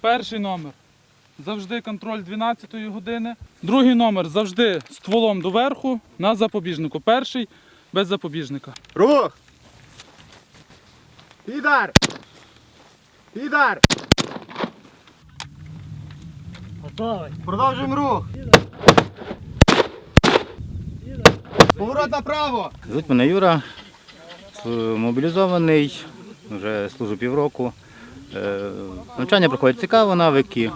Перший номер завжди контроль 12-ї години. Другий номер завжди стволом доверху на запобіжнику. Перший без запобіжника. Рух! Підар! Підар! Готовий. Продовжуємо рух! Поворот направо! Звуть мене Юра, мобілізований, вже служу півроку. Е, Навчання проходить цікаво, навики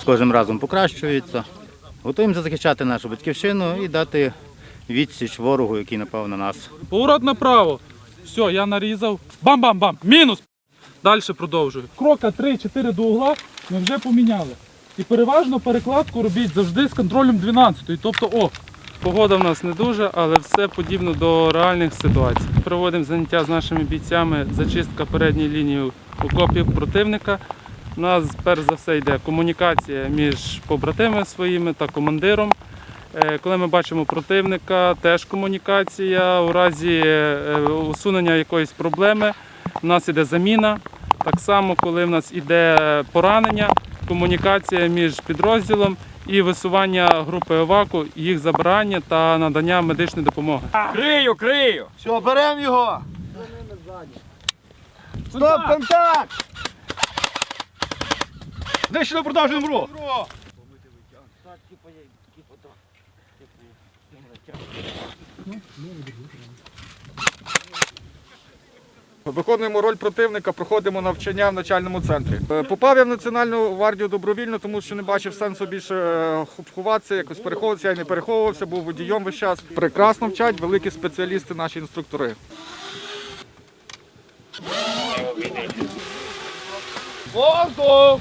з кожним разом покращуються. Готуємося захищати нашу батьківщину і дати відсіч ворогу, який напав на нас. Поворот направо. Все, я нарізав. Бам-бам-бам. Мінус. Далі продовжую. Крока 3-4 до угла ми вже поміняли. І переважно перекладку робіть завжди з контролем 12. Тобто, о, погода в нас не дуже, але все подібно до реальних ситуацій. Проводимо заняття з нашими бійцями, зачистка передньої лінії окопів противника. У нас перш за все йде комунікація між побратимами своїми та командиром. Е, Коли ми бачимо противника, теж комунікація. У разі е, усунення якоїсь проблеми у нас іде заміна. Так само, коли в нас іде поранення, комунікація між підрозділом і висування групи еваку, їх забирання та надання медичної допомоги. Крию, крию! Все, беремо його! Стоп, контакт! Знищено, продовжуємо рух! Виконуємо роль противника, проходимо навчання в навчальному центрі. Е, Попав я в Національну гвардію добровільно, тому що не бачив сенсу більше е, ховатися, якось переховуватися. Я не переховувався, був водієм весь час. Прекрасно вчать, великі спеціалісти, наші інструктори. Воздух!